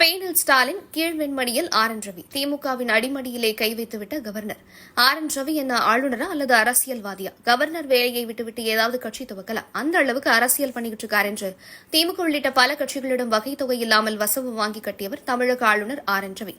ஸ்பெயினில் ஸ்டாலின் கீழ்வெண்மணியில் R N Ravi திமுகவின் அடிமடியிலே கை வைத்துவிட்ட கவர்னர். ஆர் என் ரவி என்ன ஆளுநரா அல்லது அரசியல்வாதியா? கவர்னர் வேலையை விட்டுவிட்டு ஏதாவது கட்சி துவக்கலாம் அந்த அளவுக்கு அரசியல் பண்ணிக்கிட்டு இருக்கார் என்று திமுக உள்ளிட்ட பல கட்சிகளிடம் வகைத்தொகை இல்லாமல் வசவு வாங்கி கட்டியவர் தமிழக ஆளுநர் ஆர் என் ரவி.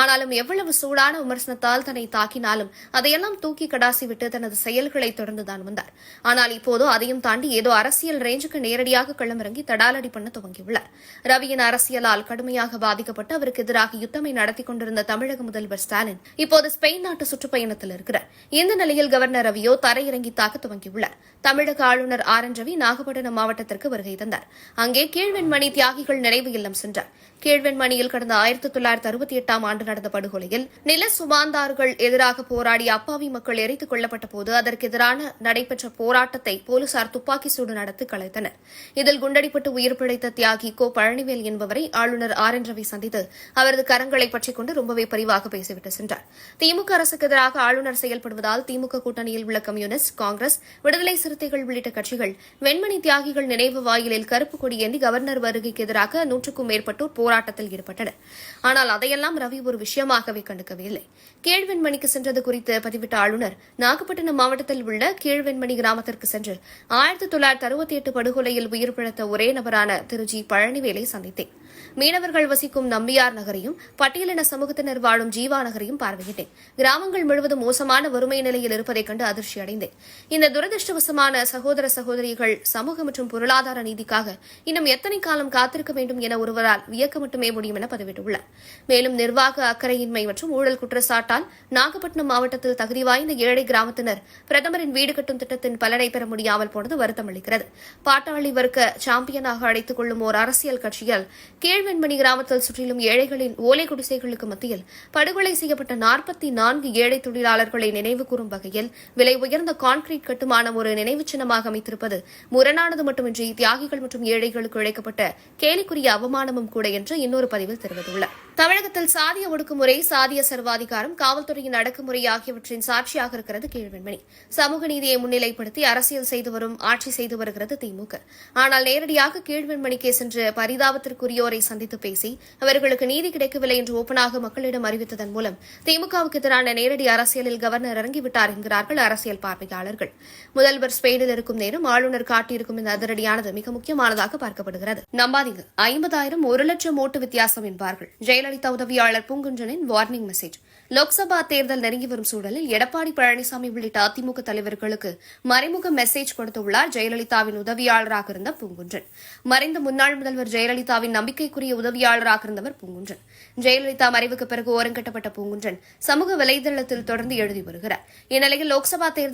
ஆனாலும் எவ்வளவு சூடான விமர்சனத்தால் தன்னை தாக்கினாலும் அதையெல்லாம் தூக்கி கடாசி விட்டு தனது செயல்களை தொடர்ந்துதான் வந்தார். ஆனால் இப்போதோ அதையும் தாண்டி ஏதோ அரசியல் ரேஞ்சுக்கு நேரடியாக களமிறங்கி தடாலடி பண்ண துவங்கியுள்ளார். ரவியின் அரசியலால் கடுமையாக பாதிக்கப்பட்டு அவருக்கு எதிராக யுத்தமை நடத்தி கொண்டிருந்த தமிழக முதல்வர் ஸ்டாலின் இப்போது ஸ்பெயின் நாட்டு சுற்றுப்பயணத்தில் இருக்கிறார். இந்த நிலையில் கவர்னர் ரவியோ தரையிறங்கி தாக்க துவங்கியுள்ளார். தமிழக ஆளுநர் ஆர் என் ரவி நாகப்பட்டினம் மாவட்டத்திற்கு வருகை தந்தார். அங்கே கீழ்வெண்மணி தியாகிகள் நினைவு இல்லம் சென்றார். கீழ்வெண்மணியில் கடந்த ஆயிரத்தி தொள்ளாயிரத்தி அறுபத்தி எட்டாம் ஆண்டு நடந்த படுகொலையில் நில சுமாந்தார்கள் எதிராக போராடிய அப்பாவி மக்கள் எரித்துக் கொல்லப்பட்ட போது அதற்கு எதிரான நடைபெற்ற போராட்டத்தை போலீசார் துப்பாக்கி சூடு நடத்தி கலைத்தனர். இதில் குண்டடிப்பட்டு உயிர் பிழைத்த தியாகி கோ பழனிவேல் என்பவரை ஆளுநர் ஆர் என் ராஜாவை சந்தித்து அவரது கரங்களை பற்றிக் கொண்டு ரொம்பவே பரிவாக பேசிவிட்டு சென்றார். திமுக அரசுக்கு எதிராக ஆளுநர் செயல்படுவதால் திமுக கூட்டணியில் உள்ள கம்யூனிஸ்ட் காங்கிரஸ் விடுதலை சிறுத்தைகள் உள்ளிட்ட கட்சிகள் வெண்மணி தியாகிகள் நினைவு வாயிலில் கருப்பு கொடி ஏந்தி கவர்னர் வருகைக்கு எதிராக நூற்றுக்கும் மேற்பட்டோர் போராட்டத்தில் ஈடுபட்டனர். ஆனால் அதையெல்லாம் ரவி ஒரு விஷயமாகவே கண்டுக்கவில்லை. கீழ்வெண்மணிக்கு சென்றது குறித்து பதிவிட்ட ஆளுநர் நாகப்பட்டினம் மாவட்டத்தில் உள்ள கீழ்வெண்மணி கிராமத்திற்கு சென்று ஆயிரத்தி தொள்ளாயிரத்தி அறுபத்தி எட்டு படுகொலையில் உயிர் பிழைத்த ஒரே நபரான திரு. ஜி. பழனிவேலை சந்தித்தேன். மீனவர்கள் வசிக்கும் நம்பியார் நகரையும் பட்டியலின சமூகத்தினர் வாழும் ஜீவா நகரையும் பார்வையிட்டேன். கிராமங்கள் முழுவதும் மோசமான வறுமை நிலையில் இருப்பதைக் கண்டு அதிர்ச்சி அடைந்தேன். இந்த துரதிருஷ்டவசமான சகோதர சகோதரிகள் சமூக மற்றும் பொருளாதார நீதிக்காக இன்னும் எத்தனை காலம் காத்திருக்க வேண்டும் என ஒருவரால் வியக்க மட்டுமே முடியும் என பதிவிட்டுள்ளார் மேலும் நிர்வாக அக்கறையின்மை மற்றும் ஊழல் குற்றச்சாட்டால் நாகப்பட்டினம் மாவட்டத்தில் தகுதி வாய்ந்த ஏழை கிராமத்தினர் பிரதமரின் வீடு கட்டும் திட்டத்தின் பலனை பெற முடியாமல் போனது வருத்தம் அளிக்கிறது பாட்டாளி வர்க்க சாம்பியனாக அழைத்துக் கொள்ளும் ஓர் அரசியல் கட்சியால் கீழ்வெண்மணி கிராமத்தில் சுற்றிலும் ஏழைகளின் ஓலை குடிசைகளுக்கு மத்தியில் படுகொலை செய்யப்பட்ட நாற்பத்தி நான்கு ஏழை தொழிலாளர்களை நினைவு கூறும் வகையில் விலை உயர்ந்த கான்கிரீட் கட்டுமானம் ஒரு நினைவு சின்னமாக அமைத்திருப்பது முரணானது மட்டுமின்றி தியாகிகள் மற்றும் ஏழைகளுக்கு இழைக்கப்பட்ட கேலிக்குரிய அவமானமும் கூட என்று இன்னொரு பதிவில் தெரிவித்துள்ளார் தமிழகத்தில் சாதிய ஒடுக்குமுறை சாதிய சர்வாதிகாரம் காவல்துறையின் அடக்குமுறை ஆகியவற்றின் சாட்சியாக இருக்கிறது கீழ்வெண்மணி. சமூக நீதியை முன்னிலைப்படுத்தி அரசியல் செய்து வரும் ஆட்சி செய்து வருகிறது திமுக. ஆனால் நேரடியாக கீழ்வெண்மணிக்கே சென்று பரிதாபத்திற்குரியோரை சந்தித்து பேசி அவர்களுக்கு நீதி கிடைக்கவில்லை என்று ஓப்பனாக மக்களிடம் அறிவித்ததன் மூலம் திமுகவுக்கு எதிரான நேரடி அரசியலில் கவர்னர் இறங்கிவிட்டார் என்கிறார்கள் அரசியல் பார்வையாளர்கள். முதல்வர் ஸ்பெயினில் இருக்கும் நேரம் ஆளுநர் காட்டியிருக்கும் இந்த அதிரடியானது மிக முக்கியமானதாக பார்க்கப்படுகிறது. நம்பாதீங்க ஐம்பதாயிரம் ஒரு லட்சம் ஓட்டு வித்தியாசம் என்பார்கள். ஜெயலலிதா உதவியாளர் பூங்குன்றனின் வார்னிங் மெசேஜ். லோக்சபா தேர்தல் நெருங்கி வரும் சூழலில் எடப்பாடி பழனிசாமி உள்ளிட்ட அதிமுக தலைவர்களுக்கு மறைமுக மெசேஜ் கொடுத்துள்ளார் ஜெயலலிதாவின் உதவியாளராக இருந்த பூங்குன்றன். மறைந்த முன்னாள் முதல்வர் ஜெயலலிதாவின் நம்பிக்கைக்குரிய உதவியாளராக இருந்தவர் பூங்குன்றன். ஜெயலலிதா மறைவுக்கு பிறகு ஓரங்கட்டப்பட்ட பூங்குன்றன் சமூக வலைதளத்தில் தொடர்ந்து எழுதி வருகிறார். இந்நிலையில் லோக்சபா தேர்தல்